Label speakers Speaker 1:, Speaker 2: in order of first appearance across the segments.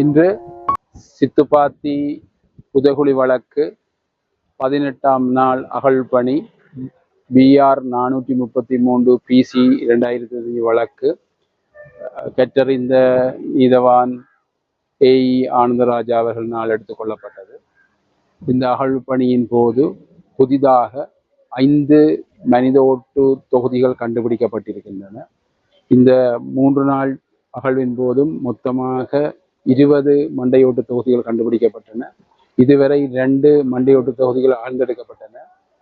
Speaker 1: இன்று சித்துப்பாத்தி புதகுழி வழக்கு பதினெட்டாம் நாள் அகழ்பணி பிஆர் நானூற்றி முப்பத்தி மூன்று பிசி இரண்டாயிரத்தி வழக்கு. கற்றறிந்த நீதவான் ஏஇ ஆனந்தராஜா அவர்களினால் எடுத்துக்கொள்ளப்பட்டது இந்த அகழ்பணியின் போது புதிதாக ஐந்து மனித ஓட்டு தொகுதிகள் கண்டுபிடிக்கப்பட்டிருக்கின்றன. இந்த மூன்று நாள் அகழ்வின் போதும் மொத்தமாக இருபது மண்டையோட்டு தொகுதிகள் கண்டுபிடிக்கப்பட்டன. இதுவரை ரெண்டு மண்டையோட்டு தொகுதிகள் ஆழ்ந்தெடுக்கப்பட்டன.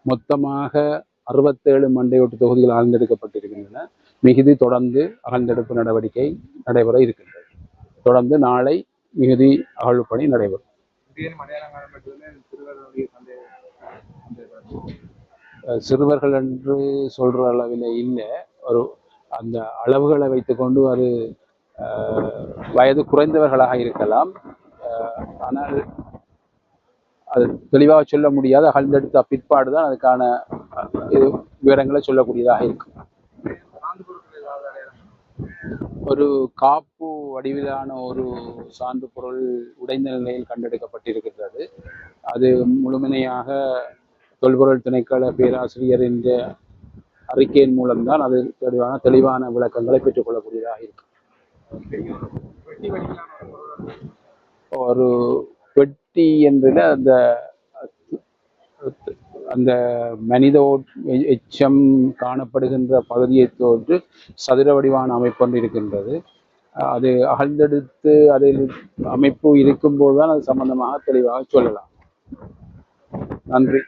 Speaker 1: மொத்தமாக அறுபத்தேழு மண்டையோட்டு தொகுதிகள் ஆழ்ந்தெடுக்கப்பட்டிருக்கின்றன. மிகுதி தொடர்ந்து அகழ்ந்தெடுப்பு நடவடிக்கை நடைபெற இருக்கின்றது. தொடர்ந்து நாளை மிகுதி அகழ்வு பணி நடைபெறும். சிறுவர்கள் என்று சொல்ற அளவில் இல்லை. ஒரு அந்த அளவுகளை வைத்துக்கொண்டு அஹ், வயது குறைந்தவர்களாக இருக்கலாம். ஆனால் அது தெளிவாக சொல்ல முடியாது அகழ்ந்தெடுத்த பிற்பாடு தான் அதுக்கான இது விவரங்களை சொல்லக்கூடியதாக இருக்கும். ஒரு காப்பு வடிவிலான ஒரு சான்று பொருள் உடைந்த நிலையில் கண்டெடுக்கப்பட்டிருக்கின்றது. அது முழுமையாக தொல்பொருள் திணைக்கள பேராசிரியர் என்ற அறிக்கையின் மூலம்தான் அது தெளிவான தெளிவான விளக்கங்களை பெற்றுக்கொள்ளக்கூடியதாக இருக்கும்.
Speaker 2: ஒரு
Speaker 1: வெட்டி என்றில் அந்த அந்த மனித ஓட்- எச்சம் காணப்படுகின்ற பகுதியை தோன்று சதுர வடிவான அமைப்பு ஒன்று இருக்கின்றது. அது அகழ்ந்தெடுத்து அதில் அமைப்பு இருக்கும்போது தான் அது சம்பந்தமாக தெளிவாக சொல்லலாம். நன்றி.